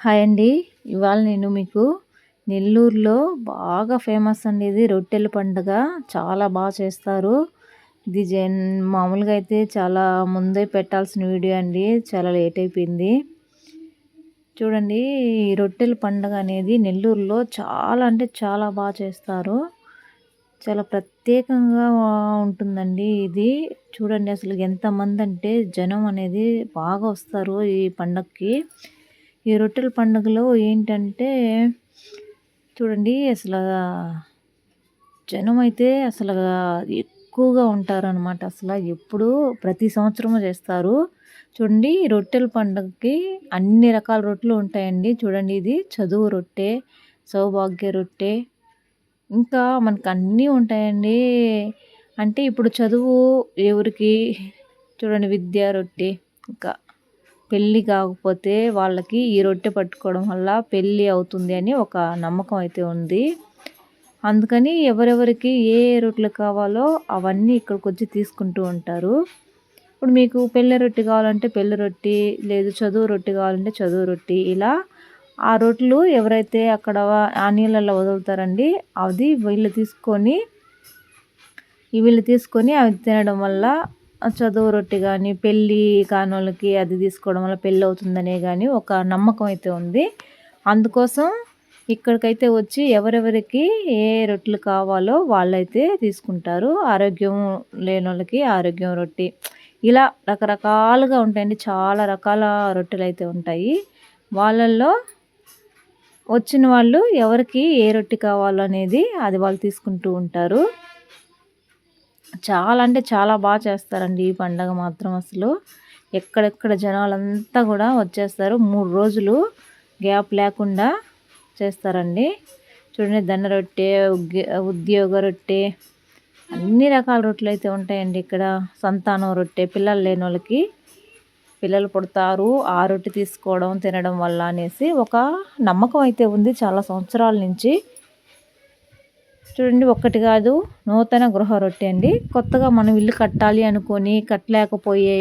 Hi అండి. ఇవాళ నేను మీకు నెల్లూరులో బాగా ఫేమస్ అండి ఇది. రొట్టెల పండుగ. చాలా బాగా చేస్తారు. ఇది జన్ మామూలుగా అయితే చాలా ముందే పెట్టాల్సిన వీడియో అండి. చాలా లేట్ అయిపోయింది. చూడండి ఈ రొట్టెల పండుగ అనేది నెల్లూరులో చాలా అంటే చాలా బాగా చేస్తారు. చాలా ప్రత్యేకంగా ఉంటుందండి ఇది. చూడండి అసలు ఎంతమంది అంటే జనం అనేది బాగా వస్తారు ఈ పండగకి ఈ రొట్టెల పండుగలో ఏంటంటే చూడండి అసలు జనం అయితే అసలు ఎక్కువగా ఉంటారనమాట అసలు ఎప్పుడు ప్రతి సంవత్సరము చేస్తారు. చూడండి రొట్టెల పండుగకి అన్ని రకాల రొట్టెలు ఉంటాయండి. చూడండి ఇది చదువు రొట్టె సౌభాగ్య రొట్టె ఇంకా మనకు అన్నీ ఉంటాయండి. అంటే ఇప్పుడు చదువు ఎవరికి? చూడండి విద్యా రొట్టె ఇంకా పెళ్ళి కాకపోతే వాళ్ళకి ఈ రొట్టె పట్టుకోవడం వల్ల పెళ్ళి అవుతుంది అని ఒక నమ్మకం అయితే ఉంది. అందుకని ఎవరెవరికి ఏ రొట్టెలు కావాలో అవన్నీ ఇక్కడికి వచ్చి తీసుకుంటూ ఉంటారు. ఇప్పుడు మీకు పెళ్ళి రొట్టె కావాలంటే పెళ్ళి రొట్టె లేదు చదువు రొట్టె కావాలంటే చదువు రొట్టె ఇలా ఆ రొట్టెలు ఎవరైతే అక్కడ ఆ నీళ్ళల్లో వదులుతారండి అది వీళ్ళు తీసుకొని వీళ్ళు తీసుకొని అవి తినడం వల్ల చదువు రొట్టె కానీ పెళ్ళి కానోళ్ళకి అది తీసుకోవడం వల్ల పెళ్ళి అవుతుందనే కానీ ఒక నమ్మకం అయితే ఉంది. అందుకోసం ఇక్కడికైతే వచ్చి ఎవరెవరికి ఏ రొట్టెలు కావాలో వాళ్ళైతే తీసుకుంటారు. ఆరోగ్యం లేని వాళ్ళకి ఆరోగ్యం రొట్టె. ఇలా రకరకాలుగా ఉంటాయండి. చాలా రకాల రొట్టెలు అయితే ఉంటాయి. వాళ్ళల్లో వచ్చిన వాళ్ళు ఎవరికి ఏ రొట్టె కావాలో అనేది అది వాళ్ళు తీసుకుంటూ ఉంటారు. చాలా అంటే చాలా బాగా చేస్తారండి ఈ పండగ మాత్రం అసలు. ఎక్కడెక్కడ జనాలంతా కూడా వచ్చేస్తారు. మూడు రోజులు గ్యాప్ లేకుండా చేస్తారండి. చూడండి దండ రొట్టె ఉద్యోగ రొట్టె అన్ని రకాల రొట్టెలు అయితే ఉంటాయండి ఇక్కడ. సంతానం రొట్టె పిల్లలు లేని వాళ్ళకి పిల్లలు పుడతారు. ఆ రొట్టె తీసుకోవడం తినడం వల్ల అనేసి ఒక నమ్మకం అయితే ఉంది. చాలా సంవత్సరాల నుంచి చూడండి ఒక్కటి కాదు నూతన గృహ రొట్టె అండి. కొత్తగా మనం ఇల్లు కట్టాలి అనుకొని కట్టలేకపోయే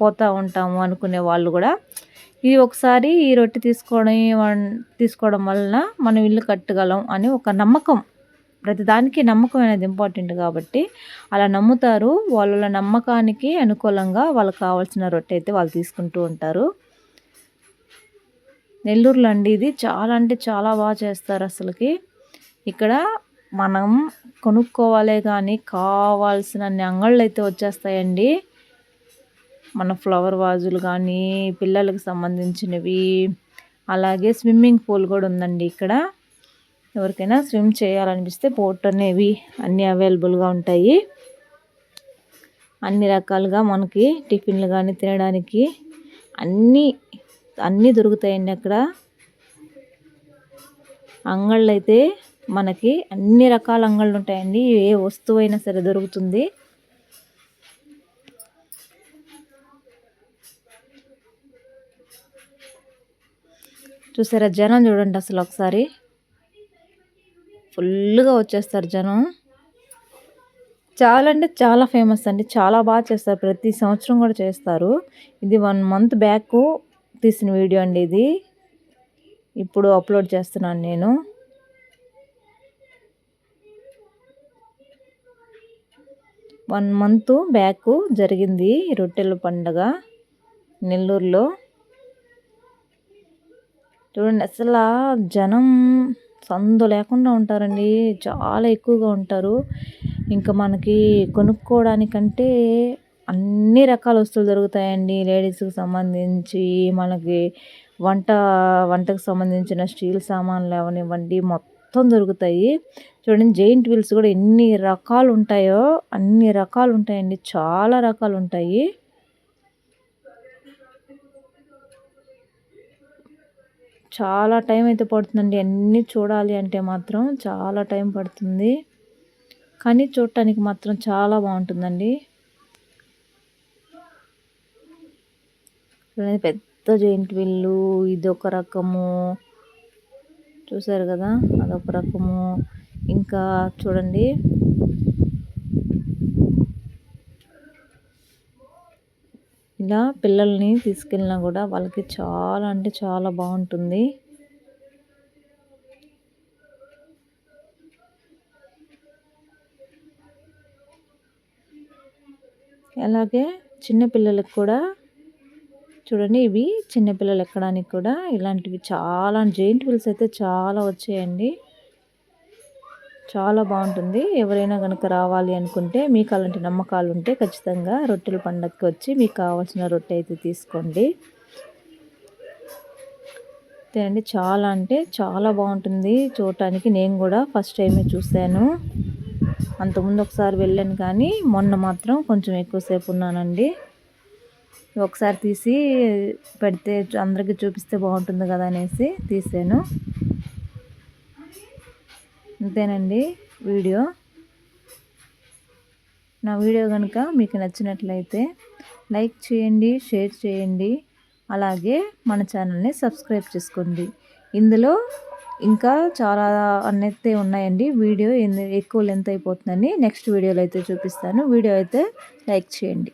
పోతూ ఉంటాము అనుకునే వాళ్ళు కూడా ఇది ఒకసారి ఈ రొట్టె తీసుకోవడం తీసుకోవడం వలన మనం ఇల్లు కట్టగలం అని ఒక నమ్మకం. ప్రతిదానికి నమ్మకం అనేది ఇంపార్టెంట్ కాబట్టి అలా నమ్ముతారు. వాళ్ళ నమ్మకానికి అనుకూలంగా వాళ్ళకి కావాల్సిన రొట్టె అయితే వాళ్ళు తీసుకుంటూ ఉంటారు. నెల్లూరులో అండి ఇది. చాలా అంటే చాలా బాగా చేస్తారు అసలుకి. ఇక్కడ మనం కొనుక్కోవాలే కానీ కావాల్సిన అంగళ్ళు అయితే వచ్చేస్తాయండి. మన ఫ్లవర్ వాజులు కానీ పిల్లలకు సంబంధించినవి. అలాగే స్విమ్మింగ్ పూల్ కూడా ఉందండి ఇక్కడ. ఎవరికైనా స్విమ్ చేయాలనిపిస్తే బోట్ అనేవి అన్నీ అవైలబుల్గా ఉంటాయి. అన్ని రకాలుగా మనకి టిఫిన్లు కానీ తినడానికి అన్నీ అన్నీ దొరుకుతాయండి అక్కడ. అంగళ్ళు అయితే మనకి అన్ని రకాల అంగళ్ళు ఉంటాయండి. ఏ వస్తువు అయినా సరే దొరుకుతుంది. చూసారా జనం చూడండి అసలు ఒకసారి. ఫుల్గా వచ్చేస్తారు జనం. చాలా అంటే చాలా ఫేమస్ అండి. చాలా బాగా చేస్తారు. ప్రతి సంవత్సరం కూడా చేస్తారు. ఇది వన్ మంత్ బ్యాక్ తీసిన వీడియో అండి ఇది. ఇప్పుడు అప్లోడ్ చేస్తున్నాను నేను. వన్ మంత్ బ్యాక్ జరిగింది రొట్టెల పండగ నెల్లూరులో. చూడండి అసలు జనం సందు లేకుండా ఉంటారండి. చాలా ఎక్కువగా ఉంటారు. ఇంకా మనకి కొనుక్కోవడానికంటే అన్ని రకాల వస్తువులు దొరుకుతాయండి. లేడీస్కి సంబంధించి మనకి వంట వంటకు సంబంధించిన స్టీల్ సామాన్లు అవనివ్వండి మొత్తం మొత్తం దొరుకుతాయి. చూడండి జైంట్ వీల్స్ కూడా ఎన్ని రకాలు ఉంటాయో అన్ని రకాలు ఉంటాయండి చాలా రకాలు ఉంటాయి చాలా టైం అయితే పడుతుందండి. అన్నీ చూడాలి అంటే మాత్రం చాలా టైం పడుతుంది. కానీ చూడటానికి మాత్రం చాలా బాగుంటుందండి. పెద్ద జైంట్ వీళ్ళు ఇది ఒక రకము. చూసారు కదా అదొక రకము. ఇంకా చూడండి. ఇలా పిల్లల్ని తీసుకెళ్ళినా కూడా వాళ్ళకి చాలా అంటే చాలా బాగుంటుంది. అలాగే చిన్నపిల్లలకు కూడా చూడండి ఇవి చిన్నపిల్లలు ఎక్కడానికి కూడా ఇలాంటివి చాలా జైంట్ వీల్స్ అయితే చాలా వచ్చాయండి. చాలా బాగుంటుంది. ఎవరైనా కనుక రావాలి అనుకుంటే మీకు అలాంటి నమ్మకాలు ఉంటే ఖచ్చితంగా రొట్టెల పండగకి వచ్చి మీకు కావాల్సిన రొట్టె అయితే తీసుకోండి. అండి చాలా అంటే చాలా బాగుంటుంది. చూడటానికి నేను కూడా ఫస్ట్ టైమే చూశాను. అంతకుముందు ఒకసారి వెళ్ళాను కానీ మొన్న మాత్రం కొంచెం ఎక్కువసేపు ఉన్నానండి. ఒకసారి తీసి పెడితే అందరికీ చూపిస్తే బాగుంటుంది కదా అనేసి తీసాను. అంతేనండి వీడియో. నా వీడియో కనుక మీకు నచ్చినట్లయితే లైక్ చేయండి షేర్ చేయండి. అలాగే మన ఛానల్ని సబ్స్క్రైబ్ చేసుకోండి. ఇందులో ఇంకా చాలా అన్నైతే ఉన్నాయండి. వీడియో ఎక్కువ లెంత్ అయిపోతుందని నెక్స్ట్ వీడియోలో అయితే చూపిస్తాను. వీడియో అయితే లైక్ చేయండి.